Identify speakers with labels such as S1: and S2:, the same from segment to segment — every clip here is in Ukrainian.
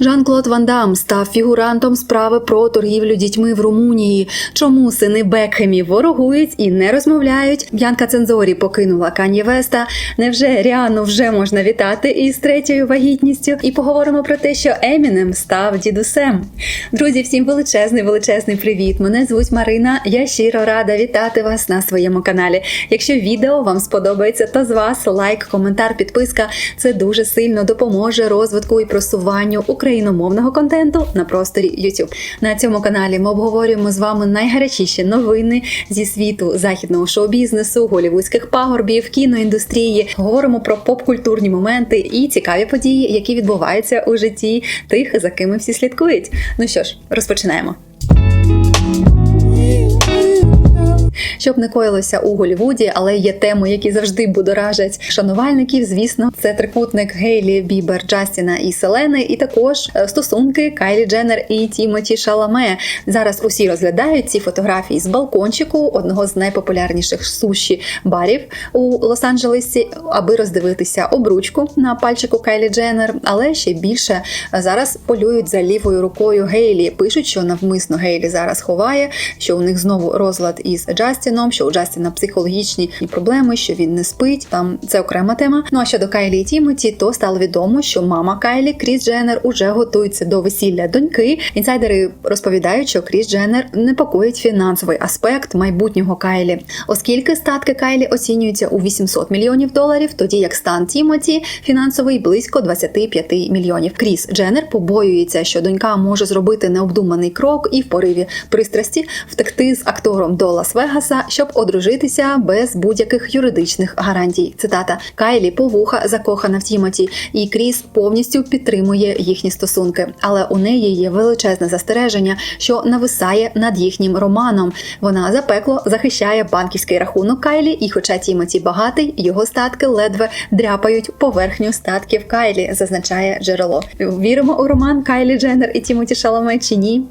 S1: Жан-Клод Ван Дам став фігурантом справи про торгівлю дітьми в Румунії. Чому сини Бекхемів ворогують і не розмовляють? Б'янка Цензорі покинула Кан'є Веста. Невже Ріану вже можна вітати із третьою вагітністю? І поговоримо про те, що Емінем став дідусем. Друзі, всім величезний, величезний привіт! Мене звуть Марина. Я щиро рада вітати вас на своєму каналі. Якщо відео вам сподобається, то з вас лайк, коментар, підписка. Це дуже сильно допоможе розвитку і просуванню україномовного контенту на просторі YouTube. На цьому каналі ми обговорюємо з вами найгарячіші новини зі світу західного шоу-бізнесу, голівудських пагорбів, кіноіндустрії. Говоримо про поп-культурні моменти і цікаві події, які відбуваються у житті тих, за ким всі слідкують. Ну що ж, розпочинаємо. Щоб не коїлося у Голівуді, але є теми, які завжди будоражать шанувальників. Звісно, це трикутник Гейлі, Бібер, Джастіна і Селени, і також е, стосунки Кайлі Дженнер і Тімоті Шаламе. Зараз усі розглядають ці фотографії з балкончику одного з найпопулярніших суші барів у Лос-Анджелесі, аби роздивитися обручку на пальчику Кайлі Дженнер. Але ще більше зараз полюють за лівою рукою Гейлі. Пишуть, що навмисно Гейлі зараз ховає, що у них знову розлад із Джастіном, що у Джастіна психологічні проблеми, що він не спить. Там це окрема тема. Ну а щодо Кайлі і Тімоті, то стало відомо, що мама Кайлі Кріс Дженнер уже готується до весілля доньки. Інсайдери розповідають, що Кріс Дженнер непокоїть фінансовий аспект майбутнього Кайлі, оскільки статки Кайлі оцінюються у 800 мільйонів доларів, тоді як стан Тімоті фінансовий близько 25 мільйонів. Кріс Дженнер побоюється, що донька може зробити необдуманий крок і в пориві пристрасті втекти з актором до Лас-Вегаса, щоб одружитися без будь-яких юридичних гарантій. Цитата Кайлі повуха закохана в Тімоті, і Кріс повністю підтримує їхні стосунки. Але у неї є величезне застереження, що нависає над їхнім романом. Вона запекло захищає банківський рахунок Кайлі, і, хоча Тімоті багатий, його статки ледве дряпають поверхню статків Кайлі, зазначає джерело. Віримо у роман Кайлі Дженнер і Тімоті Шаламе чи ні?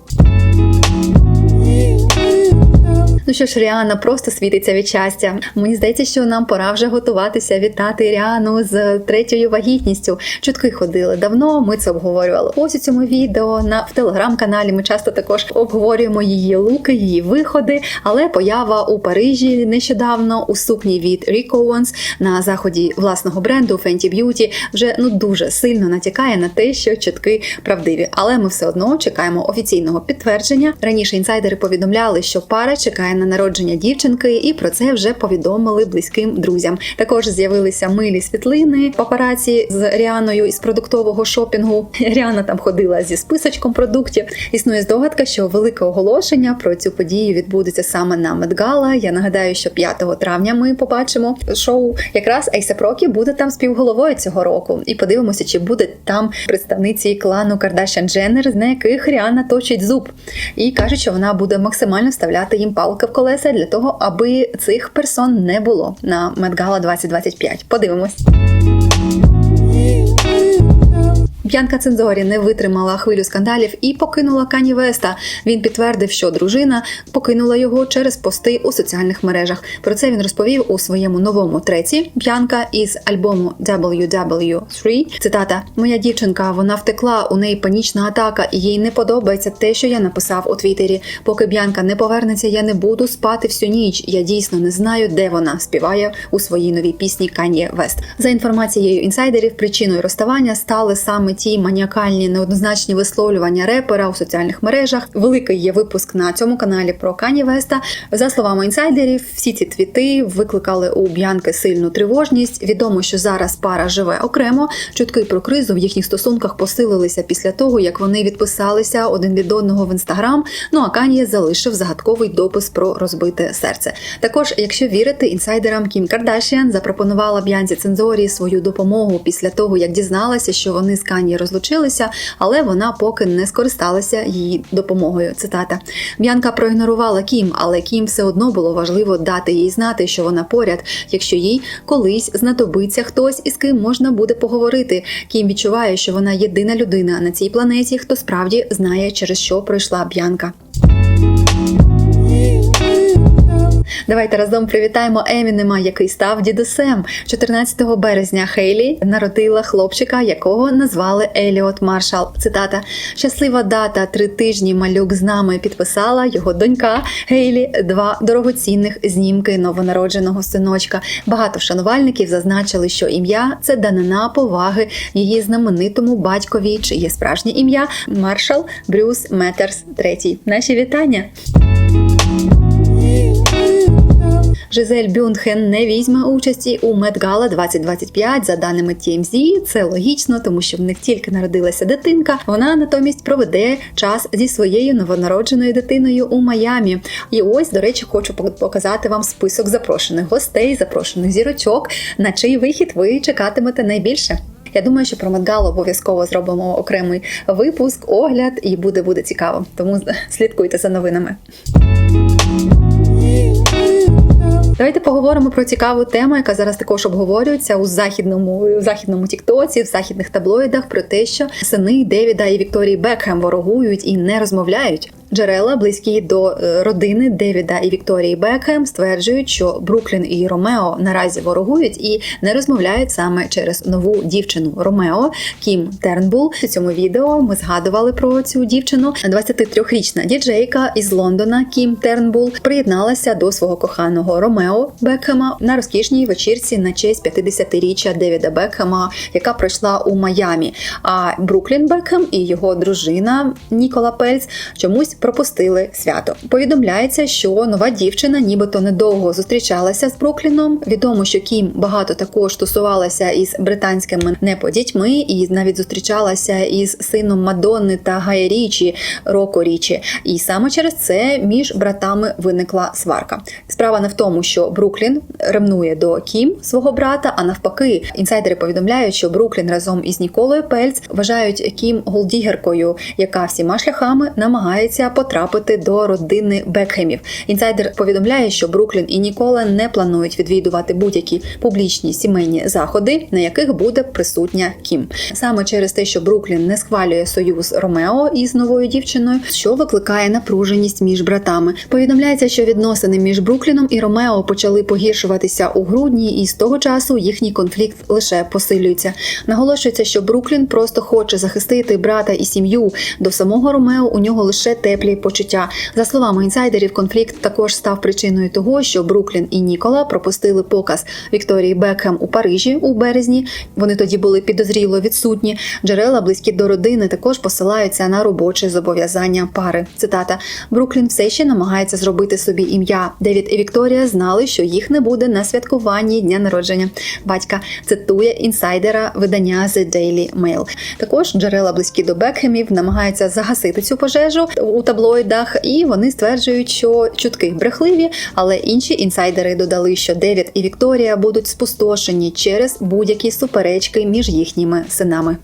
S1: Ну що ж, Ріана просто світиться від щастя. Мені здається, що нам пора вже готуватися вітати Ріану з третьою вагітністю. Чутки ходили давно. Ми це обговорювали. Ось у цьому відео на в телеграм-каналі. Ми часто також обговорюємо її луки, її виходи. Але поява у Парижі нещодавно у сукні від Rick Owens на заході власного бренду Fenty Beauty вже ну дуже сильно натякає на те, що чутки правдиві. Але ми все одно чекаємо офіційного підтвердження. Раніше інсайдери повідомляли, що пара чекає на народження дівчинки, і про це вже повідомили близьким друзям. Також з'явилися милі світлини папараці з Ріаною із продуктового шопінгу. Ріана там ходила зі списочком продуктів. Існує здогадка, що велике оголошення про цю подію відбудеться саме на Медгала. Я нагадаю, що 5 травня ми побачимо шоу. Якраз Ейсеп Рокі буде там співголовою цього року. І подивимося, чи буде там представниці клану Кардашян Дженнер, з яких Ріана точить зуб. І кажуть, що вона буде максимально вставляти їм палки в колеса для того, аби цих персон не було на Медгала 2025. Подивимось. Б'янка Цензорі не витримала хвилю скандалів і покинула Кані Веста. Він підтвердив, що дружина покинула його через пости у соціальних мережах. Про це він розповів у своєму новому треці Б'янка із альбому WW3. Цитата: Моя дівчинка, вона втекла. У неї панічна атака, і їй не подобається те, що я написав у Твіттері. Поки Б'янка не повернеться, я не буду спати всю ніч. Я дійсно не знаю, де вона співає у своїй новій пісні Кан'є Вест. За інформацією інсайдерів, причиною розставання стали саме ті маніакальні неоднозначні висловлювання репера у соціальних мережах. Великий є випуск на цьому каналі про Кані Веста. За словами інсайдерів, всі ці твіти викликали у Б'янки сильну тривожність. Відомо, що зараз пара живе окремо. Чутки про кризу в їхніх стосунках посилилися після того, як вони відписалися один від одного в інстаграм. Ну а Кан'є залишив загадковий допис про розбите серце. Також, якщо вірити інсайдерам, Кім Кардашіан запропонувала Б'янці Цензорі свою допомогу після того, як дізналася, що вони з Кан'є розлучилися, але вона поки не скористалася її допомогою. Цитата Б'янка проігнорувала Кім, але Кім все одно було важливо дати їй знати, що вона поряд, якщо їй колись знадобиться хтось, із ким можна буде поговорити. Кім відчуває, що вона єдина людина на цій планеті, хто справді знає, через що пройшла Б'янка. Давайте разом привітаємо Емінема, який став дідусем. 14 березня Хейлі народила хлопчика, якого назвали Еліот Маршал. Цитата: щаслива дата. Три тижні малюк з нами підписала його донька Гейлі. Два дорогоцінних знімки новонародженого синочка. Багато шанувальників зазначили, що ім'я це данина поваги її знаменитому батькові, чиє справжнє ім'я Маршал Брюс Метерс III. Наші вітання. Жизель Бюнхен не візьме участі у Медгала 2025 за даними TMZ. Це логічно, тому що в них тільки народилася дитинка. Вона натомість проведе час зі своєю новонародженою дитиною у Майамі. І ось, до речі, хочу показати вам список запрошених гостей, запрошених зірочок, на чий вихід ви чекатимете найбільше. Я думаю, що про Медгалу обов'язково зробимо окремий випуск, огляд, і буде буде цікаво. Тому слідкуйте за новинами. Давайте поговоримо про цікаву тему, яка зараз також обговорюється у західному у західному тіктоці, в західних таблоїдах про те, що сини Девіда і Вікторії Бекхем ворогують і не розмовляють. Джерела, близькі до родини Девіда і Вікторії Бекхем, стверджують, що Бруклін і Ромео наразі ворогують і не розмовляють саме через нову дівчину Ромео Кім Тернбул. У цьому відео ми згадували про цю дівчину. 23-річна діджейка із Лондона Кім Тернбул приєдналася до свого коханого Ромео Бекхема на розкішній вечірці на честь 50-річчя Девіда Бекхема, яка пройшла у Майамі. А Бруклін Бекхем і його дружина Нікола Пельц чомусь пропустили свято. Повідомляється, що нова дівчина, нібито недовго зустрічалася з Брукліном. Відомо, що Кім багато також тусувалася із британськими неподітьми, і навіть зустрічалася із сином Мадонни та Гая Річі Роко Річі. І саме через це між братами виникла сварка. Справа не в тому, що Бруклін ревнує до Кім свого брата, а навпаки, інсайдери повідомляють, що Бруклін разом із Ніколою Пельц вважають Кім голдігеркою, яка всіма шляхами намагається потрапити до родини Бекхемів. Інсайдер повідомляє, що Бруклін і Нікола не планують відвідувати будь-які публічні сімейні заходи, на яких буде присутня Кім. Саме через те, що Бруклін не схвалює союз Ромео із новою дівчиною, що викликає напруженість між братами. Повідомляється, що відносини між Брукліном і Ромео почали погіршуватися у грудні, і з того часу їхній конфлікт лише посилюється. Наголошується, що Бруклін просто хоче захистити брата і сім'ю. До самого Ромео у нього лише теплі почуття. За словами інсайдерів, конфлікт також став причиною того, що Бруклін і Нікола пропустили показ Вікторії Бекхем у Парижі у березні. Вони тоді були підозріло відсутні. Джерела близькі до родини також посилаються на робоче зобов'язання пари. Цитата: Бруклін все ще намагається зробити собі ім'я. Девід і Вікторія знали, що їх не буде на святкуванні дня народження. Батька цитує інсайдера видання The Daily Mail. Також джерела близькі до Бекхемів намагаються загасити цю пожежу у таблоїдах, і вони стверджують, що чутки брехливі, але інші інсайдери додали, що Девід і Вікторія будуть спустошені через будь-які суперечки між їхніми синами.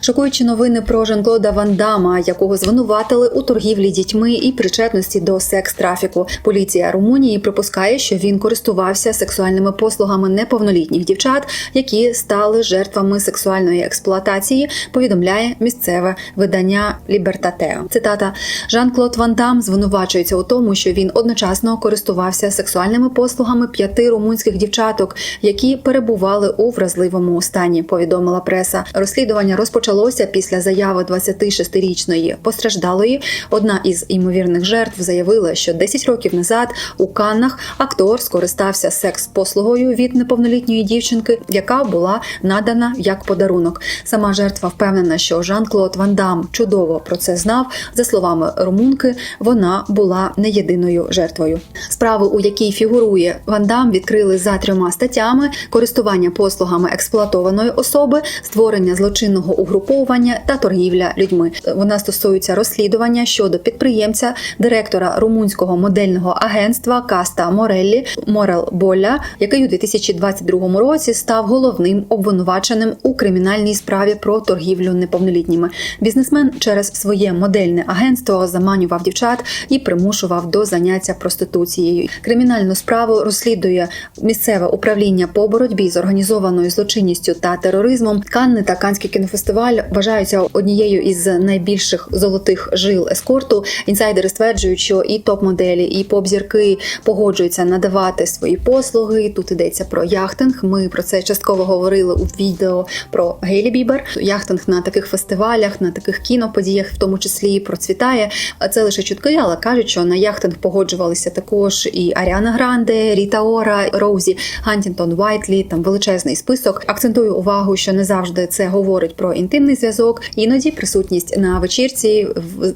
S1: Шокуючі новини про Жан-Клода Ван Дама, якого звинуватили у торгівлі дітьми і причетності до секс-трафіку. Поліція Румунії припускає, що він користувався сексуальними послугами неповнолітніх дівчат, які стали жертвами сексуальної експлуатації. Повідомляє місцеве видання Лібертатео. Цитата Жан-Клод Ван Дам звинувачується у тому, що він одночасно користувався сексуальними послугами п'яти румунських дівчаток, які перебували у вразливому стані. Повідомила преса. Розслідування розпочалося після заяви 26-річної постраждалої. Одна із ймовірних жертв заявила, що 10 років назад у Каннах актор скористався секс-послугою від неповнолітньої дівчинки, яка була надана як подарунок. Сама жертва впевнена, що Жан-Клод Ван Дам чудово про це знав. За словами румунки, вона була не єдиною жертвою. Справу, у якій фігурує Ван Дам, відкрили за трьома статтями: користування послугами експлуатованої особи, створення злочинного угруповання та торгівля людьми. Вона стосується розслідування щодо підприємця, директора румунського модельного агентства Каста Мореллі Морел Болля, який у 2022 році став головним обвинуваченим у кримінальній справі про торгівлю неповнолітніми. Бізнесмен через своє модельне агентство заманював дівчат і примушував до заняття проституцією. Кримінальну справу розслідує місцеве управління по боротьбі з організованою злочинністю та тероризмом. Канни та Канський кінофестиваль жаль, вважаються однією із найбільших золотих жил ескорту. Інсайдери стверджують, що і топ-моделі, і поп-зірки погоджуються надавати свої послуги. Тут йдеться про яхтинг. Ми про це частково говорили у відео про Гейлі Бібер. Яхтинг на таких фестивалях, на таких кіноподіях, в тому числі процвітає. Це лише чутки, але кажуть, що на яхтинг погоджувалися також і Аріана Гранде, Ріта Ора, Роузі Гантінтон Вайтлі. Там величезний список. Акцентую увагу, що не завжди це говорить про інтимний зв'язок. Іноді присутність на вечірці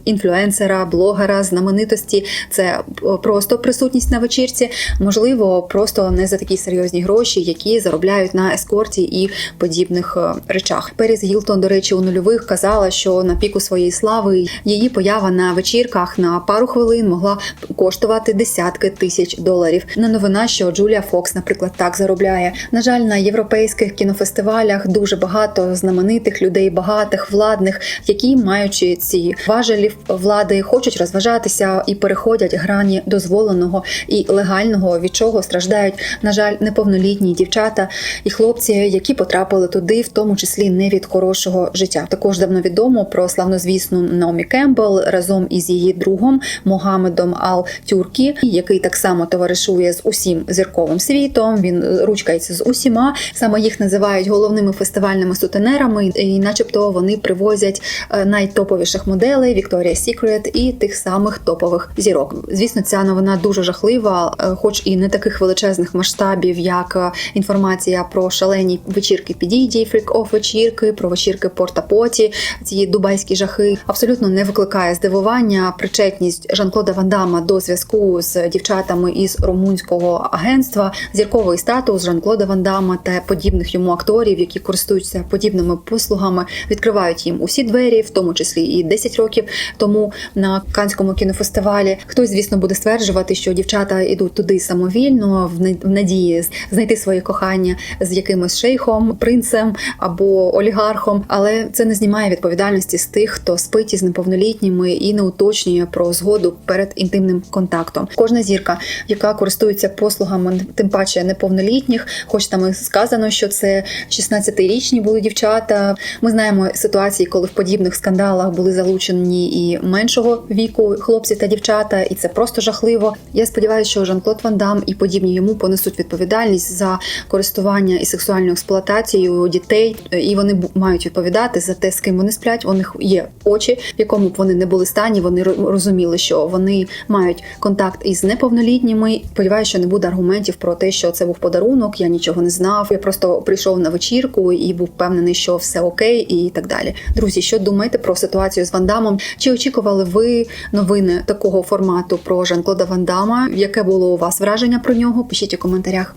S1: інфлюенсера, блогера, знаменитості це просто присутність на вечірці. Можливо, просто не за такі серйозні гроші, які заробляють на ескорті і подібних е, речах. Періс Гілтон, до речі, у нульових казала, що на піку своєї слави її поява на вечірках на пару хвилин могла коштувати десятки тисяч доларів. Не новина, що Джулія Фокс, наприклад, так заробляє. На жаль, на європейських кінофестивалях дуже багато знаменитих людей, багатих владних, які маючи ці важелі влади, хочуть розважатися і переходять грані дозволеного і легального, від чого страждають, на жаль, неповнолітні дівчата і хлопці, які потрапили туди, в тому числі не від хорошого життя. Також давно відомо про славнозвісну Наомі Кембл разом із її другом Могамедом Ал Тюркі, який так само товаришує з усім зірковим світом. Він ручкається з усіма. Саме їх називають головними фестивальними сутенерами, і, начебто, вони привозять е, найтоповіших моделей Victoria's Secret і тих самих топових зірок. Звісно, ця новина дуже жахлива, е, хоч і не таких величезних масштабів, як е, інформація про шалені вечірки підійді, фрік-офф вечірки, про вечірки порта-поті, ці дубайські жахи. Абсолютно не викликає здивування причетність Жан-Клода Ван Дамма до зв'язку з дівчатами із румунського агентства, зірковий статус Жан-Клода Ван Дамма та подібних йому акторів, які користуються подібними послугами, відкривають їм усі двері, в тому числі і 10 років тому на Канському кінофестивалі. Хтось, звісно, буде стверджувати, що дівчата йдуть туди самовільно, в надії знайти своє кохання з якимось шейхом, принцем або олігархом, але це не знімає відповідальності з тих, хто спить із неповнолітніми і не уточнює про згоду перед інтимним контактом. Кожна зірка, яка користується послугами, тим паче неповнолітніх, хоч там і сказано, що це 16-річні були дівчата. Ми знаємо ситуації, коли в подібних скандалах були залучені і меншого віку хлопці та дівчата, і це просто жахливо. Я сподіваюся, що Жан-Клод Ван Дам і подібні йому понесуть відповідальність за користування і сексуальною експлуатацією дітей, і вони мають відповідати за те, з ким вони сплять. У них є очі, в якому б вони не були стані. Вони розуміли, що вони мають контакт із неповнолітніми. Сподіваюся, що не буде аргументів про те, що це був подарунок. Я нічого не знав. Я просто прийшов на вечірку і був впевнений, що все окей, і так далі. Друзі, що думаєте про ситуацію з Вандамом? Чи очікували ви новини такого формату про Жан-Клода Вандама? Яке було у вас враження про нього? Пишіть у коментарях.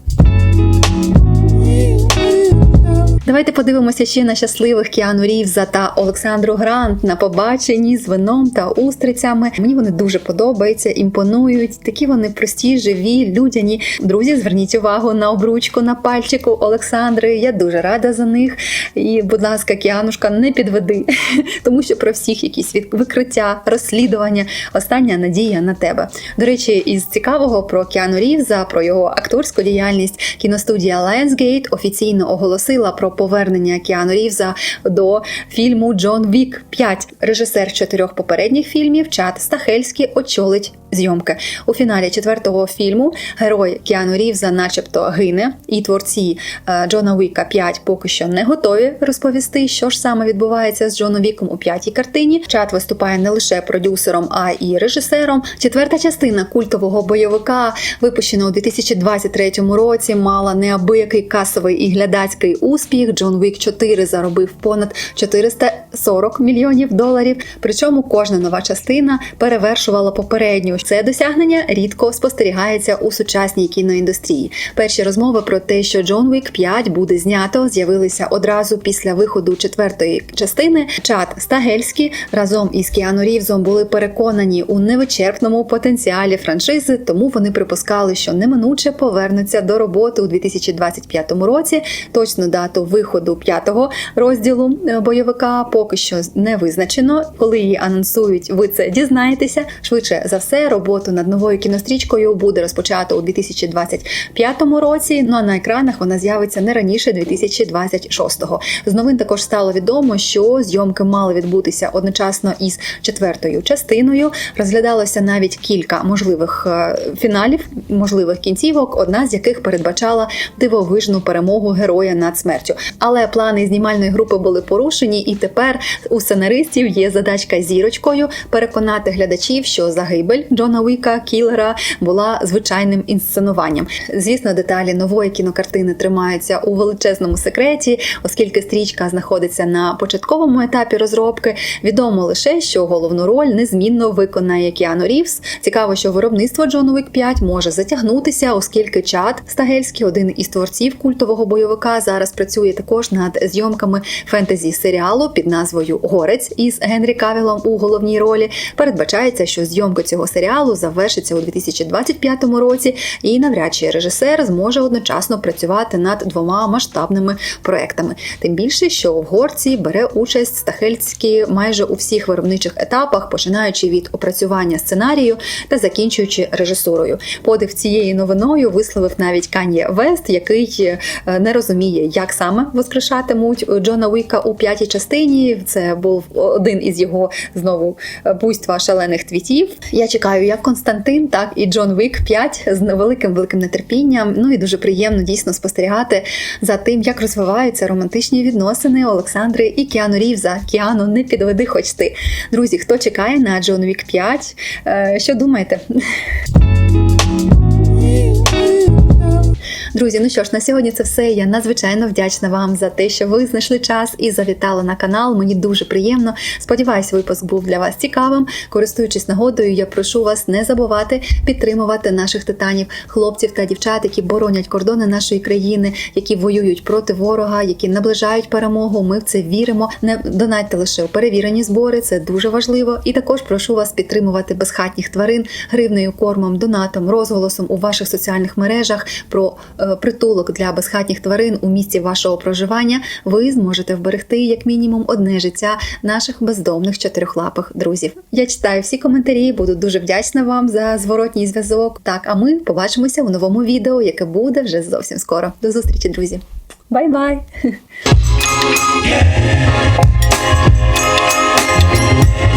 S1: Давайте подивимося ще на щасливих Кіану Рівза та Олександру Грант на побаченні з вином та устрицями. Мені вони дуже подобаються, імпонують. Такі вони прості, живі, людяні. Друзі, зверніть увагу на обручку на пальчику Олександри. Я дуже рада за них. І, будь ласка, Кіанушка, не підведи, тому що про всіх якісь викриття, розслідування. Остання надія на тебе. До речі, із цікавого про Кіану Рівза, про його акторську діяльність, кіностудія Lionsgate офіційно оголосила про повернення Кіану Рівза до фільму Джон Вік 5. Режисер чотирьох попередніх фільмів Чад Стахельський очолить зйомки. У фіналі четвертого фільму герой Кіану Рівза, начебто, гине, і творці е, Джона Віка 5 поки що не готові розповісти, що ж саме відбувається з Джоном Віком у п'ятій картині. Чат виступає не лише продюсером, а і режисером. Четверта частина культового бойовика, випущена у 2023 році, мала неабиякий касовий і глядацький успіх. Джон Вік 4 заробив понад 440 мільйонів доларів. Причому кожна нова частина перевершувала попередню. Це досягнення рідко спостерігається у сучасній кіноіндустрії. Перші розмови про те, що Джон Вік 5 буде знято, з'явилися одразу після виходу четвертої частини. Чат Стагельський разом із Кіану Рівзом були переконані у невичерпному потенціалі франшизи, тому вони припускали, що неминуче повернуться до роботи у 2025 році. Точну дату виходу п'ятого розділу е, бойовика поки що не визначено. Коли її анонсують, ви це дізнаєтеся. Швидше за все, роботу над новою кінострічкою буде розпочато у 2025 році. Ну а на екранах вона з'явиться не раніше 2026-го. З новин також стало відомо, що зйомки мали відбутися одночасно із четвертою частиною. Розглядалося навіть кілька можливих е, фіналів, можливих кінцівок, одна з яких передбачала дивовижну перемогу героя над смертю. Але плани знімальної групи були порушені, і тепер у сценаристів є задачка зірочкою переконати глядачів, що загибель Джона Уіка Кілера була звичайним інсценуванням. Звісно, деталі нової кінокартини тримаються у величезному секреті, оскільки стрічка знаходиться на початковому етапі розробки. Відомо лише, що головну роль незмінно виконає Кіану Рівс. Цікаво, що виробництво Джон Уік 5 може затягнутися, оскільки Чад Стагельський, один із творців культового бойовика, зараз працює також над зйомками фентезі серіалу під назвою Горець із Генрі Кавілом у головній ролі. Передбачається, що зйомка цього серіалу завершиться у 2025 році, і навряд чи режисер зможе одночасно працювати над двома масштабними проектами. Тим більше, що в горці бере участь Стахельський майже у всіх виробничих етапах, починаючи від опрацювання сценарію та закінчуючи режисурою. Подив цією новиною висловив навіть Кан'є Вест, який е, не розуміє, як саме воскрешатимуть Джона Уіка у п'ятій частині. Це був один із його знову е, буйства шалених твітів. Я чекаю як Константин, так і Джон Вік 5 з великим великим нетерпінням. Ну і дуже приємно дійсно спостерігати за тим, як розвиваються романтичні відносини Олександри і Кіану Рівза. Кіану, не підведи, хоч ти. Друзі, хто чекає на Джон Вік 5? Е, Що думаєте? Друзі, ну що ж, на сьогодні це все. Я надзвичайно вдячна вам за те, що ви знайшли час і завітали на канал. Мені дуже приємно. Сподіваюсь, випуск був для вас цікавим. Користуючись нагодою, я прошу вас не забувати підтримувати наших титанів, хлопців та дівчат, які боронять кордони нашої країни, які воюють проти ворога, які наближають перемогу. Ми в це віримо. Не донайте лише у перевірені збори, це дуже важливо. І також прошу вас підтримувати безхатніх тварин гривнею, кормом, донатом, розголосом у ваших соціальних мережах про е, притулок для безхатніх тварин у місці вашого проживання. Ви зможете вберегти як мінімум одне життя наших бездомних чотирьохлапих друзів. Я читаю всі коментарі, буду дуже вдячна вам за зворотній зв'язок. Так, а ми побачимося у новому відео, яке буде вже зовсім скоро. До зустрічі, друзі! Бай-бай!